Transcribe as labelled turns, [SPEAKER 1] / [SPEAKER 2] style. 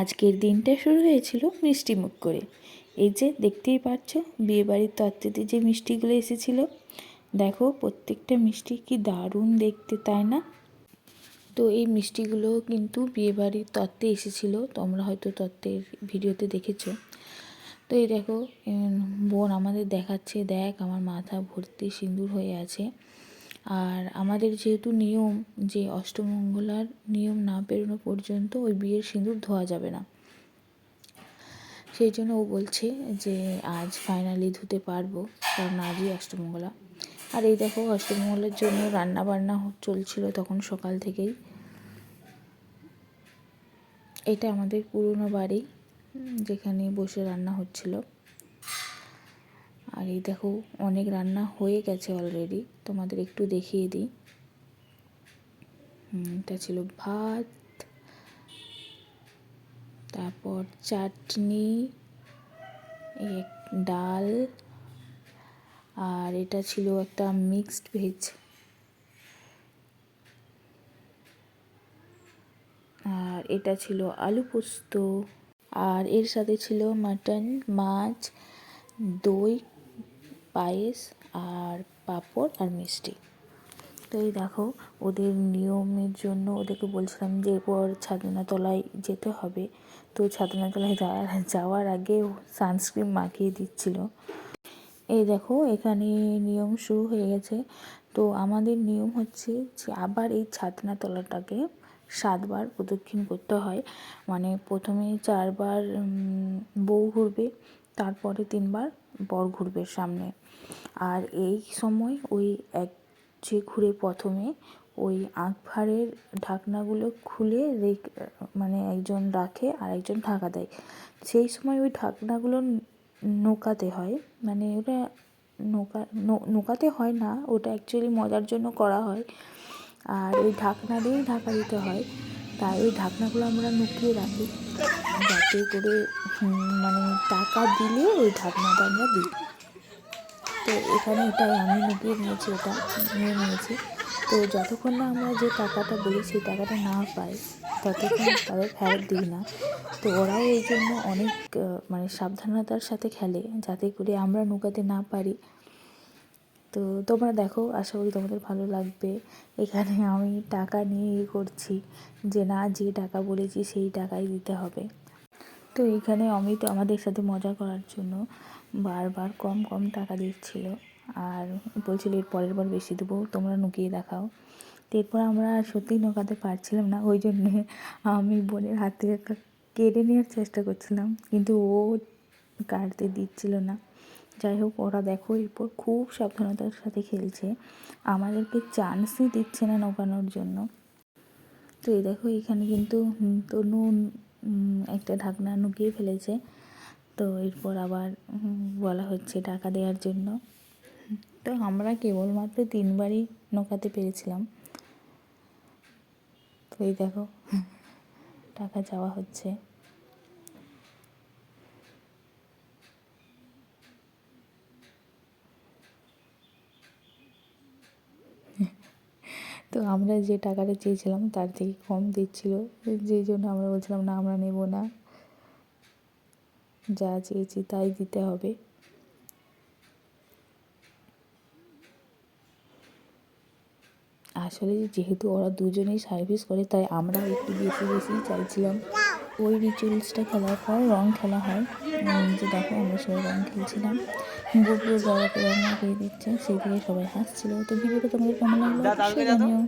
[SPEAKER 1] আজকের দিনটা শুরু হয়েছিল মিষ্টি মুখ করে। এই যে দেখতেই পাচ্ছ, বিয়েবাড়ির তত্ত্বেতে যে মিষ্টিগুলো এসেছিল। দেখো, প্রত্যেকটা মিষ্টি কি দারুণ দেখতে, তাই না? তো এই মিষ্টিগুলো কিন্তু বিয়েবাড়ির তত্ত্বে এসেছিল, তোমরা হয়তো তত্ত্বের ভিডিওতে দেখেছ। তো এই দেখো বোন আমাদের দেখাচ্ছে, দেখ আমার মাথা ভর্তি সিঁদুর হয়ে আছে। আর আমাদের যেহেতু নিয়ম যে অষ্টমঙ্গলার নিয়ম না পেরোনো পর্যন্ত ওই বিয়ের সিঁদুর ধোয়া যাবে না। সেই জন্য ও বলছে যে, আজ ফাইনালি ধুতে পারব, কারণ আজই অষ্টমঙ্গলা। আর এই দেখো অষ্টমঙ্গলার জন্য রান্না বান্না চলছিল তখন সকাল থেকেই। এটা আমাদের পুরনো বাড়ি, যেখানে বসে রান্না হচ্ছিল। আর এই দেখো অনেক রান্না হয়ে গেছে অলরেডি তোমাদের একটু দেখিয়ে দিই। এটা ছিল ভাত, তারপর চাটনি ডাল আর এটা ছিল একটা মিক্সড ভেজ আর এটা ছিল আলু পোস্ত। আর এর সাথে ছিল মাটন মাছ, দই, পায়েস আর পাঁপড় আর মিষ্টি। তো এই দেখো, ওদের নিয়মের জন্য ওদেরকে বলছিলাম যে এরপর ছাদনাতলায় যেতে হবে। তো ছাদনাতলায় যাওয়ার যাওয়ার আগে সানস্ক্রিন মাখিয়ে দিচ্ছিল। এই দেখো, এখানে নিয়ম শুরু হয়ে গেছে। তো আমাদের নিয়ম হচ্ছে যে আবার এই ছাদনাতলাটাকে সাতবার প্রদক্ষিণ করতে হয়। মানে প্রথমে চারবার বউ ঘুরবে, তারপরে তিনবার বর ঘুরবে সামনে। আর এই সময় ওই এক, যে ঘুরে প্রথমে ওই আঁকভারের ঢাকনাগুলো খুলে রেখ মানে একজন রাখে আর একজন ঢাকা দেয়। সেই সময় ওই ঢাকনাগুলো নোকাতে হয়। মানে ওটা নৌকা নোকাতে হয় না, ওটা অ্যাকচুয়ালি মজার জন্য করা হয়। আর ওই ঢাকনা দিয়েই ঢাকা দিতে হয়। তাই ওই ঢাকনাগুলো আমরা নুকিয়ে রাখি। যাতে করে মানে টাকা দিলে ওই ঢাকনাটা আমরা দিই। তো এখানে এটা আমি লুকিয়ে নিয়েছি, এটা নিয়ে নিয়েছি। তো যতক্ষণ না আমরা যে টাকাটা বলি, সেই টাকাটা না পাই। ততক্ষণ তাদের ফেরত দিই না। তো ওরাও এই জন্য অনেক মানে সাবধানতার সাথে খেলে, যাতে করে আমরা নৌকাতে না পারি। তো তোমরা দেখো, আশা করি তোমাদের ভালো লাগবে। এখানে আমি টাকা নিয়ে ইয়ে করছি যে, না, যে টাকা বলেছি সেই টাকাই দিতে হবে। তো এইখানে অমিত আমাদের সাথে মজা করার জন্য বারবার কম কম টাকা দিচ্ছিল। আর বলছিল, এর পরের বার বেশি দেবো, তোমরা নুকিয়ে দেখাও। এরপর আমরা সত্যিই নোকাতে পারছিলাম না, ওই জন্যে আমি বোনের হাত থেকে কেড়ে নেওয়ার চেষ্টা করছিলাম, কিন্তু ও কাটতে দিচ্ছিল না। যাই হোক, ওরা দেখো এরপর খুব সাবধানতার সাথে খেলছে, আমাদেরকে চান্সই দিচ্ছে না নৌকানোর জন্য। তো এই দেখো, এখানে কিন্তু তনু একটা ঢাকনা নুকিয়ে ফেলেছে। তো এরপর আবার বলা হচ্ছে টাকা দেওয়ার জন্য। তো আমরা কেবলমাত্র তিনবারই নৌকাতে পেরেছিলাম। এই দেখো, টাকা চাওয়া হচ্ছে। তো আমরা যে টাকাটা চেয়েছিলাম, তার থেকে কম দিচ্ছিল। যেই জন্য আমরা বলছিলাম, না, আমরা নেব না। যা চেয়েছি তাই দিতে হবে। আসলে যেহেতু ওরা দুজনেই সার্ভিস করে তাই আমরা একটু বেশি বেশি চাইছিলাম। ওই রিচুয়ালসটা খেলার পর রং খেলা হয়। যে দেখো আমরা সবাই রং খেলছিলাম। গোপুর বাবাকে রান্না খেয়ে দিচ্ছে সেই থেকে সবাই হাসছিল। তো ভিডিওটা তোমাদের কেমন লাগল? অবশ্যই জানিও।